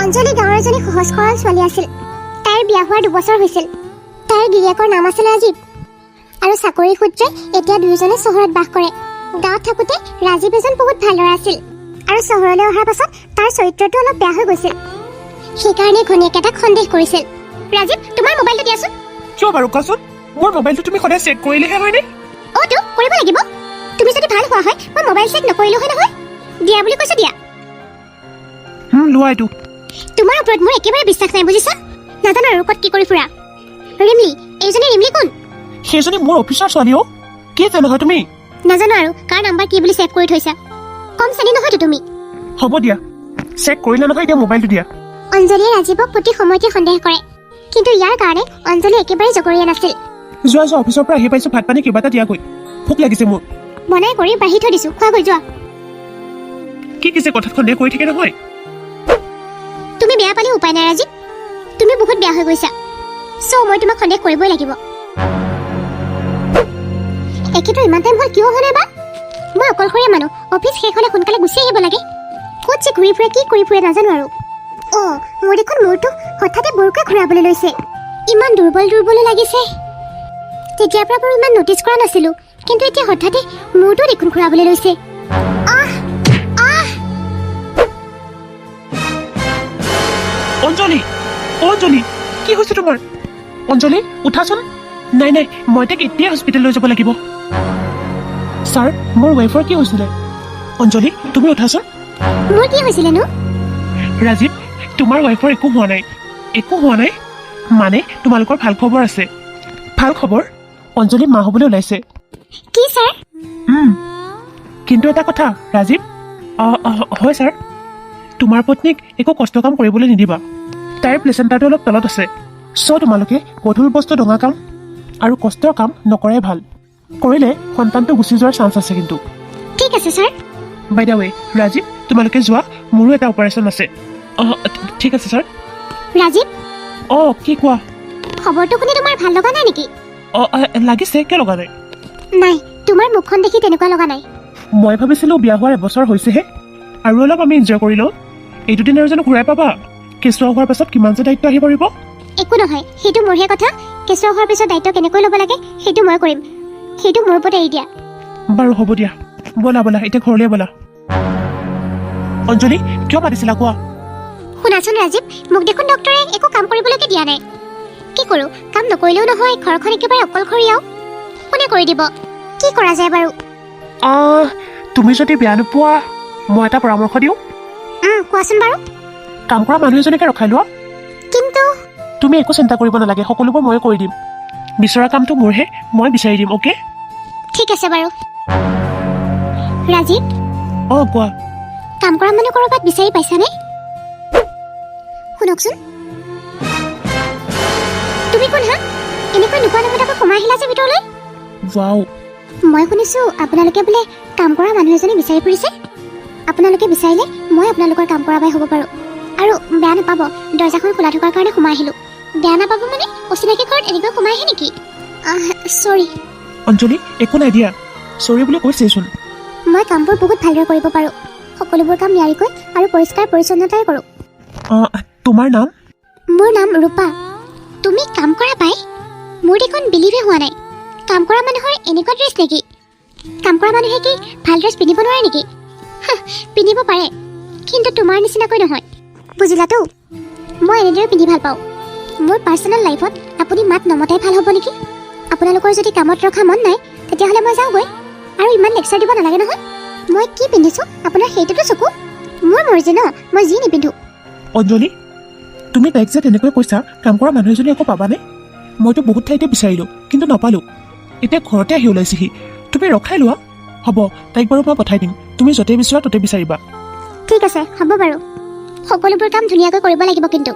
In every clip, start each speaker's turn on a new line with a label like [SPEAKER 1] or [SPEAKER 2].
[SPEAKER 1] অঞ্জলি গাঁৱৰ এজনী সহজ সৰল ছোৱালী আছিল। তাইৰ বিয়া হোৱাৰ দুবছৰ হৈছিল। তাইৰ গিৰিয়েকৰ নাম আছিল ৰাজীৱ আৰু চাকৰি সূত্ৰে এতিয়া দুয়োজনে চহৰত বাস কৰে। গাঁৱত থাকোঁতে ৰাজীৱ এজন বহুত ভাল ল'ৰা আছিল। আৰু চহৰলৈ অহাৰ পাছত তাৰ চৰিত্ৰটো অলপ বেয়া হৈ গৈছিল। সেইকাৰণে ঘনীয়েকে তাক সন্দেহ কৰিছিল। ৰাজীৱ তোমাৰ মোবাইলটো দিয়াচোন।
[SPEAKER 2] কিয় বাৰু কোৱাচোন? মোৰ মোবাইলটো তুমি সদায় চেক কৰিলেহে হয়নে?
[SPEAKER 1] অ' তো কৰিব লাগিব। তুমি যদি ভাল হোৱা হয় মই মোবাইল চেক নকৰিলোঁ হয় নহয়। দিয়া বুলি কৈছো দিয়া।
[SPEAKER 2] লোৱা এইটো।
[SPEAKER 1] তোমাৰ ওপৰত মোৰ একেবাৰে বিশ্বাস নাই বুজিছা? নাজানো আৰু ক'ত কি কৰি ফুৰা। ৰিমলি এইজনী ৰিমলি কোন?
[SPEAKER 2] সেইজনী মোৰ অফিচৰ ছোৱালী অ' কি জানো হয় তুমি?
[SPEAKER 1] নাজানো আৰু কাৰ নাম্বাৰ কি বুলি ছেভ কৰি থৈছা। কম শ্ৰেণী নহয়তো তুমি।
[SPEAKER 2] হ'ব দিয়া। চেক কৰিলে নহয় এতিয়া মোবাইলটো দিয়া।
[SPEAKER 1] অঞ্জলীয়ে ৰাজীৱক প্ৰতি সময়তে সন্দেহ কৰে। কিন্তু ইয়াৰ কাৰণে অঞ্জলি একেবাৰে জগৰীয়া নাছিল।
[SPEAKER 2] যোৱা যোৱা অফিচৰ পৰা আহি পাইছোঁ ভাত পানী কিবা এটা দিয়াগৈ। ভোক লাগিছে মোৰ।
[SPEAKER 1] বনাই কৰি বাঢ়ি থৈ দিছো। খোৱা গৈ যোৱা।
[SPEAKER 2] কি কিছে কথাত সন্দেহ কৰি থাকে নহয়?
[SPEAKER 1] তুমি বেয়া পালে উপায় নাই ৰাজীৱ তুমি বহুত বেয়া হৈ গৈছা। চ' মই তোমাক সন্দেহ কৰিবই লাগিব। একেতো ইমান টাইম হ'ল কিয় হোৱা নাই বা মই অকলশৰীয়া মানুহ অফিচ শেষ হ'লে সোনকালে গুচি আহিব লাগে। ক'ত যে ঘূৰি ফুৰে কি কৰি ফুৰে নাজানো আৰু। অ' মোৰ দেখোন মূৰটো হঠাতে বৰকৈ ঘূৰাবলৈ লৈছে। ইমান দুৰ্বল দুৰ্বলো লাগিছে। তেতিয়াৰ পৰা বাৰু ইমান নটিচ কৰা নাছিলোঁ কিন্তু এতিয়া হঠাতে মূৰটো দেখোন ঘূৰাবলৈ লৈছে।
[SPEAKER 2] অঞ্জলি অঞ্জলি কি হৈছে তোমাৰ? অঞ্জলি উঠাচোন। নাই নাই মই তাক এতিয়াই হস্পিটেললৈ যাব লাগিব। ছাৰ মোৰ ৱাইফৰ কি হৈছিলে? অঞ্জলি তুমি উঠাচোন।
[SPEAKER 1] মোৰ কি হৈছিলেনো?
[SPEAKER 2] ৰাজীৱ তোমাৰ ৱাইফৰ একো হোৱা নাই। একো হোৱা নাই? মানে তোমালোকৰ ভাল খবৰ আছে? ভাল খবৰ? অঞ্জলি মা হ'বলৈ ওলাইছে।
[SPEAKER 1] কি ছাৰ
[SPEAKER 2] কিন্তু এটা কথা ৰাজীৱ। হয় ছাৰ তোমাৰ পত্নীক একো কষ্ট কাম কৰিবলৈ নিদিবা। তাইৰ প্লেচেণ্টাৰটো অলপ তলত আছে। চ' তোমালোকে গধুৰ বস্তু ডঙা কাম আৰু কষ্টৰ কাম নকৰাই ভালো। কৰিলে সন্তানটো গুচি যোৱাৰ চান্স আছে কিন্তু।
[SPEAKER 1] ঠিক আছে ছাৰ
[SPEAKER 2] বাইদা ৱে ৰাজীৱ তোমালোকে যোৱা মোৰো এটা অপাৰেশ্যন আছে। অঁ ঠিক আছে ছাৰ
[SPEAKER 1] ৰাজীৱ?
[SPEAKER 2] অঁ কি কোৱা?
[SPEAKER 1] খবৰটো শুনি তোমাৰ ভালো লগা নাই নেকি?
[SPEAKER 2] অঁ লাগিছে কিয় লগা নাই?
[SPEAKER 1] নাই তোমাৰ মুখখন দেখি তেনেকুৱা লগা নাই।
[SPEAKER 2] মই ভাবিছিলোঁ বিয়া হোৱাৰ এবছৰ হৈছেহে আৰু অলপ আমি এনজয় কৰি লওঁ। এই দুদিন আৰু জানো ঘূৰাই পাবা? কেঁচুৱা হোৱাৰ পাছত কিমান যে দায়িত্ব আহি পৰিব
[SPEAKER 1] একো নহয় সেইটো মোৰহে কথা। কেঁচুৱা হোৱাৰ পিছত দায়িত্ব কেনেকৈ ল'ব লাগে সেইটো মই কৰিম। সেইটো মোৰ ওপৰত এৰি দিয়া।
[SPEAKER 2] বাৰু হ'ব দিয়া। ব'লা ব'লা এতিয়া ঘৰলৈ ব'লা। অঞ্জলি কিয় মাতিছিলা কোৱা?
[SPEAKER 1] শুনাচোন ৰাজীৱ মোক দেখোন ডক্টৰে একো কাম কৰিবলৈকে দিয়া নাই। কি কৰোঁ কাম নকৰিলেও নহয় ঘৰখন একেবাৰে অকলশৰীয়াও। কোনে কৰি দিব? কি কৰা যায় বাৰু?
[SPEAKER 2] আহ, তুমি যদি বেয়া নোপোৱা মই এটা পৰামৰ্শ দিওঁ।
[SPEAKER 1] কোৱাচোন বাৰু?
[SPEAKER 2] কাম কৰা মানুহ এজনীকে ৰখাই লোৱা।
[SPEAKER 1] কিন্তু
[SPEAKER 2] তুমি একো চিন্তা কৰিব নালাগে সকলোবোৰ ময়ে কৰি দিম। বিচৰা কামটো মোৰহে মই বিচাৰি দিম অ'কে?
[SPEAKER 1] ঠিক আছে বাৰু। ৰাজীৱ?
[SPEAKER 2] অঁ কোৱা।
[SPEAKER 1] কাম কৰা মানুহ ক'ৰবাত বিচাৰি পাইছানে? শুনকচোন। তুমি কোন হা? এনেকৈ নোকোৱা নমতাকৈ সোমাই আহিলা যে ভিতৰলৈ? মই শুনিছোঁ আপোনালোকে বোলে কাম কৰা মানুহ এজনী বিচাৰি ফুৰিছে? আপোনালোকে বিচাৰিলে মই আপোনালোকৰ কাম কৰা বাই হ'ব পাৰোঁ। আৰু বেয়া নাপাব দৰ্জাখন খোলা থকাৰ কাৰণে সোমাই আহিলোঁ। বেয়া নাপাব মানে অচিনাকি ঘৰত এনেকৈ সোমাই আহে নেকি? চৰি।
[SPEAKER 2] অঞ্জলি একো নাই দিয়া। চৰি বুলি কৈছেচোন।
[SPEAKER 1] মই কামবোৰ বহুত ভালদৰে কৰিব পাৰোঁ। সকলোবোৰ কাম নিয়াৰিকৈ আৰু পৰিষ্কাৰ পৰিচ্ছন্নতাৰে কৰোঁ।
[SPEAKER 2] তোমাৰ নাম?
[SPEAKER 1] মোৰ নাম ৰূপা। তুমি কাম কৰা পাই? মোৰ দেখোন বিলিভে হোৱা নাই। কাম কৰা মানুহৰ এনেকুৱা ড্ৰেছ নেকি? কাম কৰা মানুহে কি ভাল ড্ৰেছ পিন্ধিব নোৱাৰে নেকি? পিন্ধিব পাৰে কিন্তু তোমাৰ নিচিনাকৈ নহয়। বুজিলাতো মই এনেদৰে পিন্ধি ভাল পাওঁ। মোৰ পাৰ্চনেল লাইফত আপুনি মাত নমতাই ভাল হ'ব নেকি? আপোনালোকৰ যদি কামত ৰখা মন নাই তেতিয়াহ'লে মই যাওঁগৈ। আৰু ইমান লেকচাৰ দিব নালাগে নহয়। মই কি পিন্ধিছোঁ? আপোনাৰ সেইটোতো চকু। মোৰ মৰ্জি ন মই যি নিপিন্ধোঁ।
[SPEAKER 2] অঞ্জলি তুমি তাইক যে তেনেকৈ কৈছা কাম কৰা মানুহ এজনী আকৌ পাবানে? মইতো বহুত ঠাইতে বিচাৰিলোঁ কিন্তু নাপালোঁ। এতিয়া ঘৰতে আহি ওলাইছেহি। তুমি ৰখাই লোৱা। হ'ব তাইক বাৰু মই পঠাই দিম। তুমি য'তে বিচৰা ত'তে বিচাৰিবা।
[SPEAKER 1] ঠিক আছে হ'ব বাৰু। সকলোবোৰ কাম ধুনীয়াকৈ কৰিব লাগিব কিন্তু।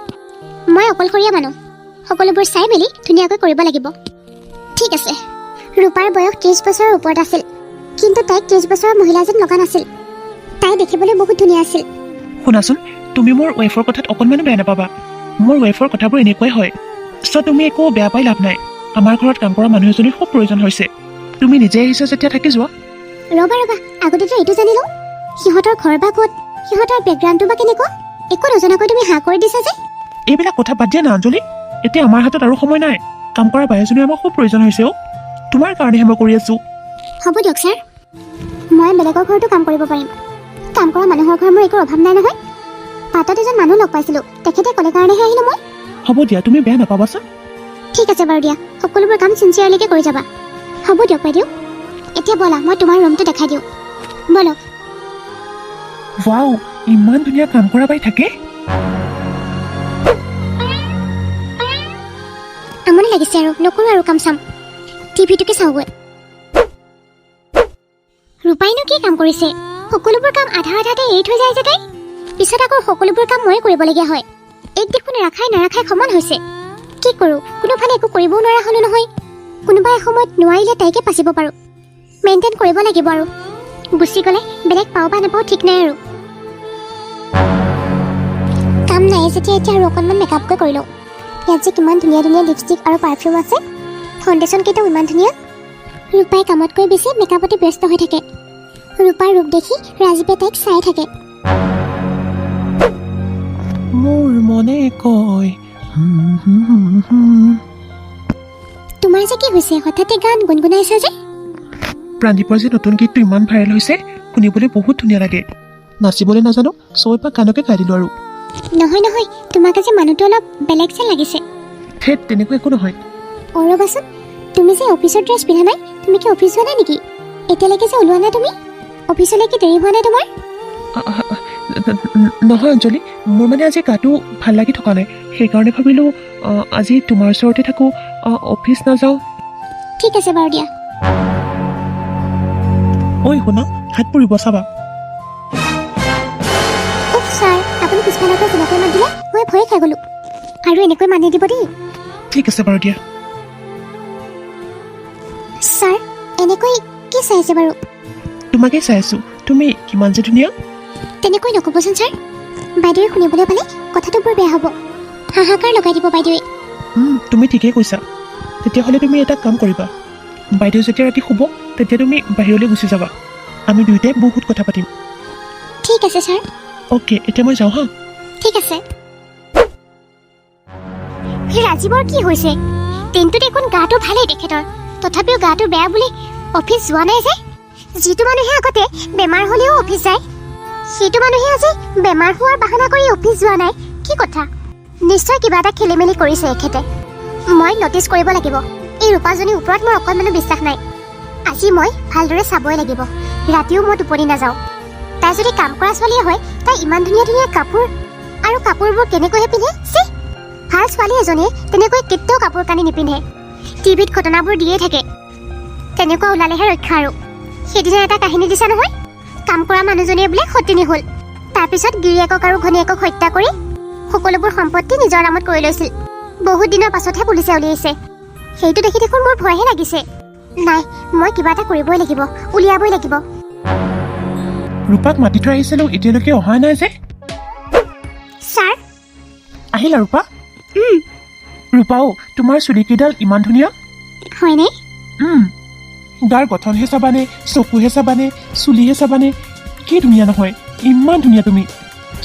[SPEAKER 1] মই অকলশৰীয়া মানুহ। সকলোবোৰ চাই মেলি ধুনীয়াকৈ কৰিব লাগিব। ঠিক আছে। ৰূপাৰ বয়স ত্ৰিছ বছৰৰ ওপৰত আছিল। কিন্তু তাইক ত্ৰিছ বছৰৰ মহিলা যেন লগা নাছিল। তাই দেখিবলৈ বহুত ধুনীয়া আছিল।
[SPEAKER 2] শুনাচোন তুমি মোৰ ৱাইফৰ কথাত অকণমানো বেয়া নাপাবা। মোৰ ৱাইফৰ কথাবোৰ এনেকুৱাই হয়। চ' তুমি একো বেয়া পাই লাভ নাই। আমাৰ ঘৰত কাম কৰা মানুহ এজনীৰ খুব প্ৰয়োজন হৈছে। তুমি নিজে আহিছা যেতিয়া থাকি যোৱা।
[SPEAKER 1] ৰ'বা ৰ'বা আগতেতো এইটো জানি লওঁ সিহঁতৰ ঘৰ বা ক'ত? সিহঁতৰ বেকগ্ৰাউণ্ডটো বা কেনেকুৱা? একো নজনাকৈ তুমি হাঁ কৰি দিছা যে।
[SPEAKER 2] এইবিলাক কথা বাদ দিয়া না অঞ্জলি এতিয়া আমাৰ হাতত আৰু সময় নাই। কাম কৰা বায়ুজনীৰ আমাক খুব প্ৰয়োজন হৈছে অ' তোমাৰ কাৰণেহে মই কৰি আছোঁ।
[SPEAKER 1] হ'ব দিয়ক ছাৰ। মই বেলেগৰ ঘৰতো কাম কৰিব পাৰিম। কাম কৰা মানুহৰ ঘৰত মোৰ একো অভাৱ নাই নহয়। বাটত এজন মানুহ লগ পাইছিলোঁ। তেখেতে ক'লে কাৰণেহে আহিলোঁ মই।
[SPEAKER 2] হ'ব দিয়া তুমি বেয়া নাপাবাচোন।
[SPEAKER 1] ঠিক আছে বাৰু দিয়া। সকলোবোৰ কাম চিনচিয়াৰলৈকে কৰি যাবা। হ'ব দিয়ক বাইদেউ। এতিয়া ব'লা মই তোমাৰ ৰুমটো দেখাই দিওঁ। ব'লক
[SPEAKER 2] ৱাও ইমান ধুনীয়া কাম কৰা বাই থাকে।
[SPEAKER 1] আমনি লাগিছে আৰু নকৰোঁ আৰু কাম চাম। টিভিটোকে চাওঁগৈ। ৰূপাইনো কি কাম কৰিছে? সকলোবোৰ কাম আধা আধাতে এৰি থৈ যায় যে তাই? পিছত আকৌ সকলোবোৰ কাম ময়ে কৰিবলগীয়া হয়। এক দেখোন ৰাখাই নাৰাখাই সমান হৈছে। কি কৰোঁ? কোনোফালে একো কৰিবও নোৱাৰা হ'লো নহয়। কোনোবা এসময়ত নোৱাৰিলে তাইকে পাচিব পাৰোঁ। মেইনটেইন কৰিব লাগিব আৰু। গুচি গ'লে বেলেগ পাওঁ বা নাপাওঁ ঠিক নাই আৰু। কাম নাই যেতিয়া এতিয়া আৰু অকণমান মেকআপকৈ কৰি লওঁ। ইয়াত যে কিমান ধুনীয়া ধুনীয়া লিপষ্টিক আৰু পাৰফিউম আছে ফাউণ্ডেশ্যন কেইটাও ইমান ধুনীয়া। ৰূপাই কামতকৈ বেছি মেকআপতে ব্যস্ত হৈ থাকে। ৰূপাৰ ৰূপ দেখি ৰাজীৱে তাইক চাই থাকে।
[SPEAKER 2] মোৰ মনে কয়।
[SPEAKER 1] তোমাৰ যে কি হৈছে? হঠাতে গান গুণগুণাইছা যে?
[SPEAKER 2] প্ৰাণদীপৰ যে নতুন গীতটো ইমান ভাইৰেল হৈছে শুনিবলৈ বহুত ধুনীয়া লাগে। নাচিবলৈ নাজানো চৈ গানকে গাই দিলোঁ আৰু।
[SPEAKER 1] নহয় নহয় তোমাক আজি মানুহটো অলপ বেলেগ যেন লাগিছে।
[SPEAKER 2] ঠেত তেনেকুৱা একো নহয়।
[SPEAKER 1] অ ৰ'বাচোন তুমি যে অফিচৰ ড্ৰেছ পিন্ধা নাই তুমি কি অফিচ যোৱা নাই নেকি? এতিয়ালৈকে যে ওলোৱা নাই তুমি? অফিচলৈকে দেৰি হোৱা নাই তোমাৰ?
[SPEAKER 2] নহয় অঞ্জলি মোৰ মানে আজি গাটো ভাল লাগি থকা নাই। সেইকাৰণে ভাবিলোঁ আজি তোমাৰ ওচৰতে থাকোঁ অফিচ নাযাওঁ।
[SPEAKER 1] ঠিক আছে বাৰু দিয়া।
[SPEAKER 2] ঐ শুনা? হাত পৰিব চাবা।
[SPEAKER 1] উফ ছাৰ আপুনি পিছফালৰ পৰা যেনেকৈ মাত দিলে মই ভয়ে খাই গ'লোঁ। আৰু এনেকৈ মানি দিব দেই।
[SPEAKER 2] ঠিক আছে বাৰু দিয়া।
[SPEAKER 1] ছাৰ এনেকৈ কি চাইছে বাৰু?
[SPEAKER 2] তোমাকে চাই আছোঁ। তুমি কিমান যে ধুনীয়া।
[SPEAKER 1] তেনেকৈ নক'বচোন ছাৰ। বাইদেৱে শুনিবলৈ পালে কথাটো বৰ বেয়া হ'ব। হাহাকাৰ লগাই দিব বাইদেৱে।
[SPEAKER 2] উম, তুমি ঠিকেই কৈছা। তেতিয়াহ'লে তুমি এটা কাম কৰিবা। বাইদেউ যেতিয়া ৰাতি শুব তেতিয়া তুমি বাহিৰলৈ গুচি যাবা। আমি দুয়োটাই বহুত কথা পাতিম।
[SPEAKER 1] ঠিক আছে ছাৰ।
[SPEAKER 2] অ'কে এতিয়া মই যাওঁ হা?
[SPEAKER 1] ঠিক আছে। ৰাজীৱৰ কি হৈছে? দিনটো দেখোন গাটো ভালেই তেখেতৰ তথাপিও গাটো বেয়া বুলি অফিচ যোৱা নাই যে? যিটো মানুহে আগতে বেমাৰ হ'লেও অফিচ যায় সেইটো মানুহে আজি বেমাৰ হোৱাৰ বাহানা কৰি অফিচ যোৱা নাই। কি কথা? নিশ্চয় কিবা এটা খেলি মেলি কৰিছে এখেতে। মই নটিচ কৰিব লাগিব। এই ৰূপাজনীৰ ওপৰত মোৰ অকণমানো বিশ্বাস নাই। আজি মই ভালদৰে চাবই লাগিব। ৰাতিও মই টোপনি নাযাওঁ। তাই যদি কাম কৰা ছোৱালীয়ে হয়, তাই ইমান ধুনীয়া ধুনীয়া কাপোৰ আৰু কাপোৰবোৰ কেনেকৈহে পিন্ধে? চি ভালো ছোৱালী এজনীয়ে তেনেকৈ কেতিয়াও কাপোৰ কানি নিপিন্ধে। টিভিত ঘটনাবোৰ দিয়ে থাকে। তেনেকুৱা ওলালেহে ৰক্ষা আৰু। সেইদিনা এটা কাহিনী দিছে নহয়? কাম কৰা মানুহজনীয়ে বোলে সতিনী হ'ল। তাৰপিছত গিৰিয়েকক আৰু ঘনীয়েকক হত্যা কৰি সকলোবোৰ সম্পত্তি নিজৰ নামত কৰি লৈছিল। বহুত দিনৰ পাছতহে পুলিচে উলিয়াইছে। সেইটো দেখি দেখোন মোৰ ভয়হে লাগিছে। নাই মই কিবা এটা কৰিবই লাগিব উলিয়াবই লাগিব।
[SPEAKER 2] ৰূপাক মাতি থৈ আহিছিলোঁ এতিয়ালৈকে অহা নাই যে।
[SPEAKER 1] ছাৰ?
[SPEAKER 2] আহিলা ৰূপা? ৰূপাও তোমাৰ চুলিকেইডাল ইমান ধুনীয়া।
[SPEAKER 1] হয়নে?
[SPEAKER 2] গাৰ গঠনহে চাবানে চকুহে চাবানে চুলিহে চাবানে কি ধুনীয়া নহয় ইমান ধুনীয়া তুমি।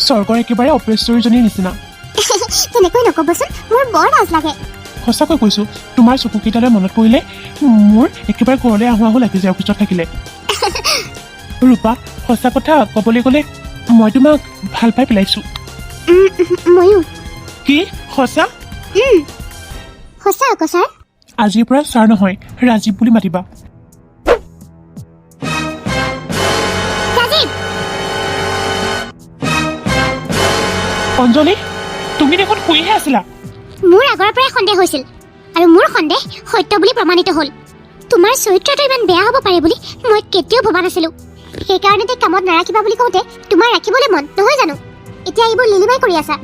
[SPEAKER 2] স্বৰ্গৰ একেবাৰে অপেশ্বৰীজনীৰ নিচিনা।
[SPEAKER 1] তেনেকৈ নক'বচোন মোৰ বৰ লাজ লাগে।
[SPEAKER 2] সঁচাকৈ কৈছোঁ তোমাৰ চকুকেইটালৈ মনত পৰিলে মোৰ একেবাৰে ঘৰলৈ আহোঁ আহোঁ লাগি যায় অফিচত থাকিলে। ৰূপা সঁচা কথা ক'বলৈ গ'লে মই তোমাক ভাল পাই পেলাইছোঁ।
[SPEAKER 1] ময়ো।
[SPEAKER 2] কি? সঁচা?
[SPEAKER 1] উম, সঁচা আকৌ ছাৰ।
[SPEAKER 2] আজিৰ পৰা ছাৰ নহয় ৰাজীৱ বুলি মাতিবা। অঞ্জলি তুমি দেখোন শুইহে আছিলা।
[SPEAKER 1] মোৰ আগৰ পৰাই সন্দেহ হৈছিল আৰু মোৰ সন্দেহ সত্য বুলি প্ৰমাণিত হ'ল। তোমাৰ চৰিত্ৰটো ইমান বেয়া হ'ব পাৰে বুলি মই কেতিয়াও ভবা নাছিলোঁ। সেইকাৰণে তাইক কামত নাৰাখিবা বুলি কওঁতে তোমাৰ ৰাখিবলৈ মন নহয় জানো? এতিয়া এইবোৰ লিলিমাই কৰি আছা।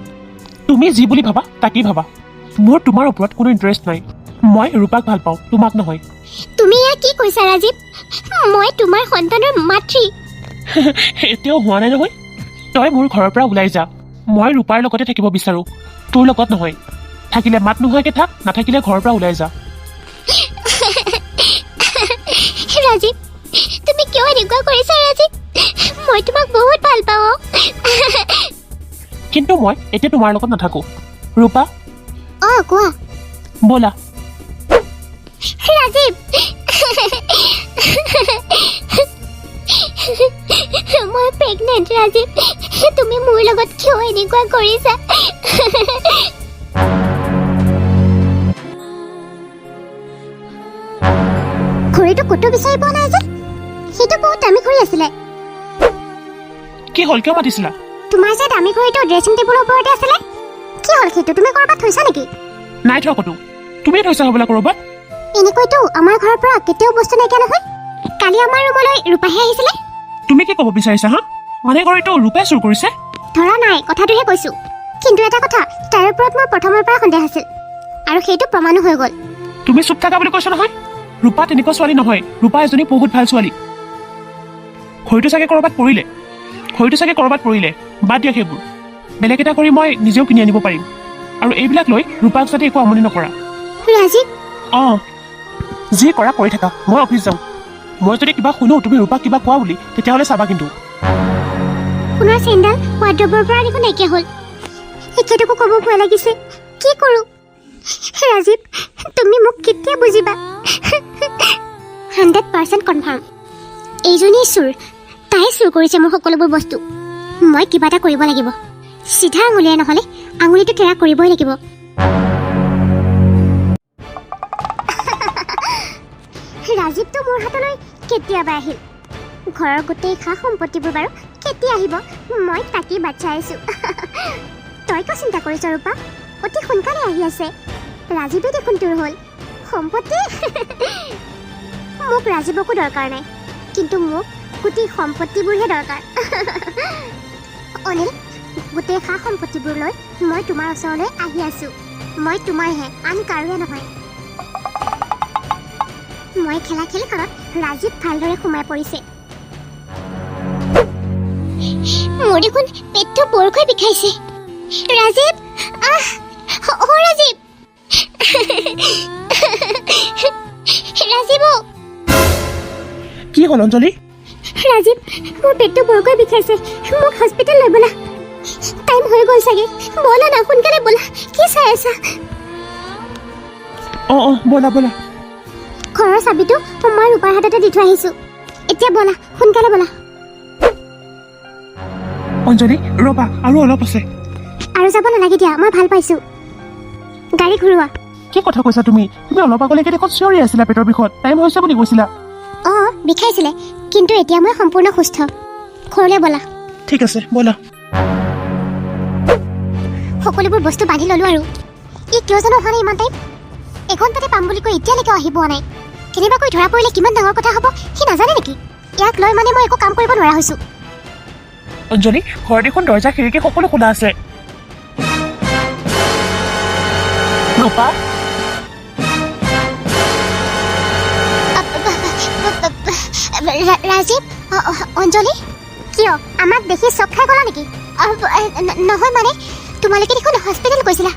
[SPEAKER 2] তুমি যি বুলি ভাবা তাকেই ভাবা? মোৰ তোমাৰ ওপৰত কোনো ইণ্টাৰেষ্ট নাই। মই ৰূপাক ভাল পাওঁ তোমাক নহয়।
[SPEAKER 1] তুমি এয়া কি কৈছা ৰাজীৱ? মই তোমাৰ সন্তানৰ মাতৃ।
[SPEAKER 2] এতিয়াও হোৱা নাই নহয়। তই মোৰ ঘৰৰ পৰা ওলাই যা। মই ৰূপাৰ লগতে থাকিব বিচাৰোঁ। তোৰ লগত নহয়। থাকিলে মাত নোহোৱাকৈ থাক নাথাকিলে ঘৰৰ পৰা ওলাই যা।
[SPEAKER 1] ৰাজীৱ তুমি কিয় এনেকুৱা কৰিছা ৰাজীৱ মই তোমাক বহুত ভালো পাওঁ।
[SPEAKER 2] কিন্তু মই এতিয়া তোমাৰ লগত নাথাকোঁ। ৰূপা?
[SPEAKER 1] অঁ কোৱা।
[SPEAKER 2] ব'লা।
[SPEAKER 1] ৰাজীৱ মই প্ৰেগনেণ্ট ৰাজীৱ তুমি মোৰ লগত কিয় এনেকুৱা কৰিছা? ক'তো বিচাৰি পোৱা নাই যে। সেইটো বহুত দামী ঘড়ী আছিলে।
[SPEAKER 2] কি হ'ল? কিয় মাতিছিলা?
[SPEAKER 1] তোমাৰ যে দামী ঘড়ীটো ড্ৰেছিং টেবুলৰ ওপৰতে আছিলে। কি হ'ল সেইটো? তুমি ক'ৰবাত থৈছা নেকি?
[SPEAKER 2] নাই থোৱা ক'তো তুমিয়ে থৈছা হ'বলা ক'ৰবাত।
[SPEAKER 1] এনেকৈতো আমাৰ ঘৰৰ পৰা কেতিয়াও বস্তু নাইকিয়া নহয়। কালি আমাৰ ৰুমলৈ ৰূপাহে আহিছিলে।
[SPEAKER 2] তুমি কি ক'ব বিচাৰিছা হা? মানে ঘড়ীটো ৰূপে চুৰ কৰিছে?
[SPEAKER 1] ধৰা নাই কথাটোহে কৈছো। কিন্তু এটা কথা তাৰ ওপৰত মোৰ প্ৰথমৰ পৰা সন্দেহ আছিল। আৰু সেইটো প্ৰমাণো হৈ গ'ল।
[SPEAKER 2] তুমি চুপ থাকা বুলি কৈছা নহয়? ৰূপা তেনেকুৱা ছোৱালী নহয়। ৰূপা এজনী বহুত ভাল ছোৱালী। ঘড়ীটো চাগে ক'ৰবাত পৰিলে। ঘড়ীটো চাগে ক'ৰবাত পৰিলে। বাদ দিয়া সেইবোৰ। বেলেগ এটা কৰি মই নিজেও কিনি আনিব পাৰিম। আৰু এইবিলাক লৈ ৰূপাক যাতে একো আমনি নকৰা। অঁ। যি কৰা কৰি থাকা। মই অফিচ যাওঁ। মই যদি কিবা শুনো তুমি ৰূপাক কিবা কোৱা বুলি তেতিয়াহ'লে চাবা কিন্তু।
[SPEAKER 1] সোণৰ চেণ্ডেল ৱাৰ্ড্ৰবৰ পৰা দেখোন নাইকিয়া হ'ল। এখেতকো ক'ব ভয় লাগিছে। কি কৰোঁ? ৰাজীৱ তুমি মোক কেতিয়া বুজিবা? হাণ্ড্ৰেড পাৰ্চেণ্ট কনফাৰ্ম এইজনী চোৰ তাই চুৰ কৰিছে মোৰ সকলোবোৰ বস্তু। মই কিবা এটা কৰিব লাগিব। চিধা আঙুলিৰে নহ'লে আঙুলিটো টেৰা কৰিবই লাগিব। ৰাজীৱটো মোৰ হাতলৈ কেতিয়াবা আহিল। ঘৰৰ গোটেই সা সম্পত্তিবোৰ বাৰু কেতিয়া আহিব মই তাকেই বাট চাই আছো। তই কিয় চিন্তা কৰিছ ৰূপা? অতি সোনকালে আহি আছে। ৰাজীৱে দেখোন তোৰ হ'ল। সম্পত্তি? মোক ৰাজীৱকো দৰকাৰ নাই কিন্তু মোক গোটেই সম্পত্তিবোৰহে দৰকাৰ। অনিল গোটেই সা সম্পত্তিবোৰ লৈ মই তোমাৰ ওচৰলৈ আহি আছো। মই তোমাৰহে আন কাৰোৱে নহয়। মই খেলা খেলখনত ৰাজীৱ ভালদৰে সোমাই পৰিছে। মোৰ দেখোন পেটটো বৰকৈ বিষাইছে। ৰাজীৱ আহ অ ৰাজীৱ! ৰাজীৱ অ,
[SPEAKER 2] কি হ'ল অঞ্জলি?
[SPEAKER 1] ৰাজীৱ মোৰ পেটটো বৰকৈ বিষাইছে মোক হস্পিটেল লৈ ব'লা। টাইম হৈ গ'ল চাগে। ব'লা না সোনকালে ব'লা। কি চাই আছা?
[SPEAKER 2] অঁ অঁ ব'লা ব'লা।
[SPEAKER 1] ঘৰৰ চাবিটো মই ৰূপাৰ হাততে দি থৈ আহিছোঁ। এতিয়া ব'লা সোনকালে ব'লা।
[SPEAKER 2] অঞ্জলি ৰ'বা আৰু অলপ আছে।
[SPEAKER 1] আৰু যাব নালাগে দিয়া মই ভাল পাইছোঁ। গাড়ী ঘূৰোৱা।
[SPEAKER 2] কি কথা কৈছা তুমি? তুমি অলপ আগলৈকে দেখোন চিঞৰি আছিলা পেটৰ বিষত। টাইম হৈছে বুলি কৈছিলা।
[SPEAKER 1] অঁ বিষাইছিলে। কিন্তু এতিয়া মই সম্পূৰ্ণ সুস্থ। ঘৰলৈ ব'লা।
[SPEAKER 2] ঠিক আছে ব'লা।
[SPEAKER 1] সকলোবোৰ বস্তু বান্ধি ল'লোঁ আৰু। ই কিয় জানো অহা নাই ইমান টাইম এঘণ্টাতে পাম বুলি কৈ এতিয়ালৈকে আহি পোৱা নাই। কেনেবাকৈ ধৰা পৰিলে কিমান ডাঙৰ কথা হ'ব সি নাজানে নেকি? ইয়াক লৈ মানে মই একো কাম কৰিব নোৱাৰা হৈছোঁ।
[SPEAKER 2] অঞ্জলি ঘৰ দেখোন দৰ্জা খিৰিকী সকলো খোলা আছে। ৰূপা
[SPEAKER 1] ৰাজীৱ অঞ্জলি কিয় আমাক দেখি চক খাই গ'লা নেকি? নহয় মানে তোমালোকে দেখোন হস্পিটেল গৈছিলা।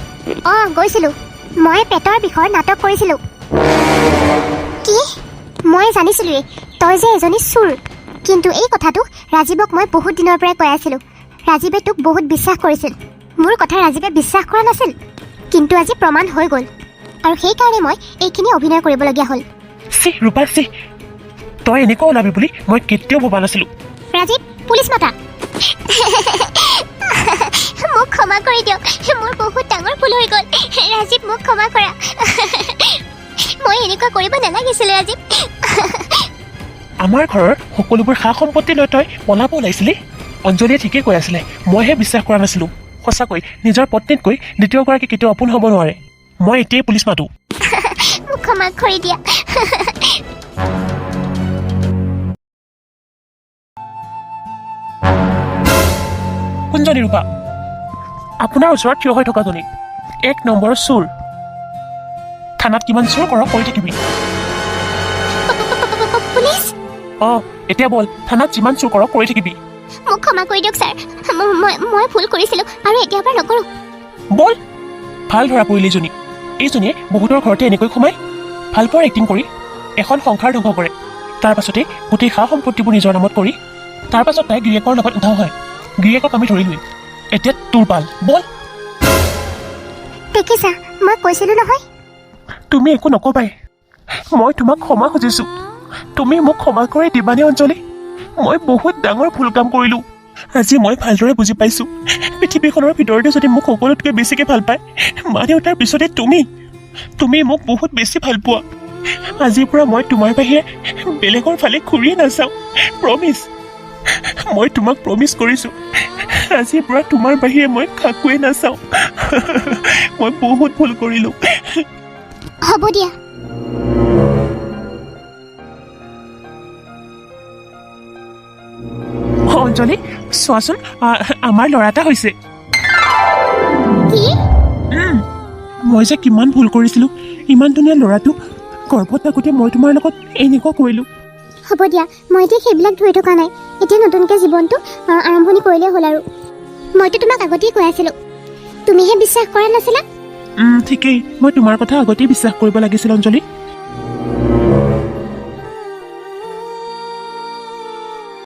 [SPEAKER 1] অঁ গৈছিলোঁ। মই পেটৰ বিষৰ নাটক কৰিছিলোঁ। কি? মই জানিছিলোঁৱেই তই যে এজনী চোৰ। কিন্তু এই কথাটো ৰাজীৱক মই বহুত দিনৰ পৰাই কৈ আছিলোঁ। ৰাজীৱে তোক বহুত বিশ্বাস কৰিছিল। মোৰ কথা ৰাজীৱে বিশ্বাস কৰা নাছিল। কিন্তু আজি প্ৰমাণ হৈ গ'ল। আৰু সেইকাৰণে মই এইখিনি অভিনয় কৰিবলগীয়া হ'ল।
[SPEAKER 2] তই এনেকুৱা ওলাবি বুলি মই কেতিয়াও ভবা নাছিলো।
[SPEAKER 1] ৰাজীৱ পুলিচ মাতা। মোক ক্ষমা কৰি দিয়ক। মোৰ বহুত ডাঙৰ ভুল হৈ গ'ল। ৰাজীৱ মোক ক্ষমা কৰা। মই এনেকুৱা কৰিব নালাগিছিলে ৰাজীৱ।
[SPEAKER 2] আমাৰ ঘৰৰ সকলোবোৰ সা সম্পত্তি লৈ তই পলাব ওলাইছিলি? অঞ্জলিয়ে ঠিকেই কৈ আছিলে। মইহে বিশ্বাস কৰা নাছিলো। সঁচাকৈ নিজৰ পত্নীতকৈ দ্বিতীয়গৰাকী কেতিয়াও আপোন হ'ব নোৱাৰে। মই এতিয়াই পুলিচ মাতো।
[SPEAKER 1] মোক ক্ষমা কৰি দিয়া।
[SPEAKER 2] কোনজনী ৰূপা আপোনাৰ ওচৰত থিয় হৈ থকাজনী এক নম্বৰৰ চোৰ। থানাত কিমান চোৰ কৰক কৰি থাকিবি। অঁ এতিয়া বল থানাত যিমান চোৰ কৰক কৰি থাকিবি।
[SPEAKER 1] মোক ক্ষমা কৰি দিয়ক ছাৰ। মই মই ভুল কৰিছিলোঁ আৰু এতিয়াৰ পৰা নকৰোঁ।
[SPEAKER 2] বল ভাল ধৰা পৰিল এইজনী এইজনীয়ে বহুতৰ ঘৰতে এনেকৈ সোমাই ভাল পোৱাৰ এক্টিং কৰি এখন সংসাৰ ধ্বংস কৰে। তাৰ পাছতে গোটেই সা সম্পত্তিবোৰ নিজৰ নামত কৰি তাৰ পাছত তাই গিৰিয়েকৰ লগত উধাও হয়। গিৰিয়েকক আমি ধৰিলোৱেই এতিয়া তোৰ পাল বল।
[SPEAKER 1] দেখিছা মই কৈছিলোঁ নহয়।
[SPEAKER 2] তুমি একো নকবাই। মই তোমাক ক্ষমা খুজিছো। তুমি মোক ক্ষমা কৰি দিবানে অঞ্জলি? মই বহুত ডাঙৰ ভুল কাম কৰিলোঁ। আজি মই ভালদৰে বুজি পাইছোঁ। পৃথিৱীখনৰ ভিতৰতে যদি মোক সকলোতকৈ বেছিকৈ ভাল পায় মা দেউতাৰ পিছতে তুমি তুমি মোক বহুত বেছি ভাল পোৱা। আজিৰ পৰা মই তোমাৰ বাহিৰে বেলেগৰ ফালে ঘূৰিয়ে নাচাওঁ প্ৰমিছ মই তোমাক প্ৰমিছ কৰিছোঁ আজিৰ পৰা তোমাৰ বাহিৰে মই কাকোৱে নাচাওঁ। মই বহুত ভুল কৰিলোঁ।
[SPEAKER 1] হ'ব দিয়া।
[SPEAKER 2] অঞ্জলি চোৱাচোন আমাৰ ল'ৰা এটা হৈছে। মই যে কিমান ভুল কৰিছিলোঁ ইমান ধুনীয়া ল'ৰাটো গৰ্ভত থাকোঁতে মই তোমাৰ লগত এনেকুৱা কৰিলোঁ।
[SPEAKER 1] হ'ব দিয়া মই এতিয়া সেইবিলাক ধৰি থকা নাই। এতিয়া নতুনকৈ জীৱনটো আৰম্ভণি কৰিলেই হ'ল আৰু। মইতো তোমাক আগতেই কৈ আছিলোঁ। তুমিহে বিশ্বাস কৰা নাছিলা?
[SPEAKER 2] ঠিকেই। মই তোমাৰ কথা আগতেই বিশ্বাস কৰিব লাগিছিল অঞ্জলি।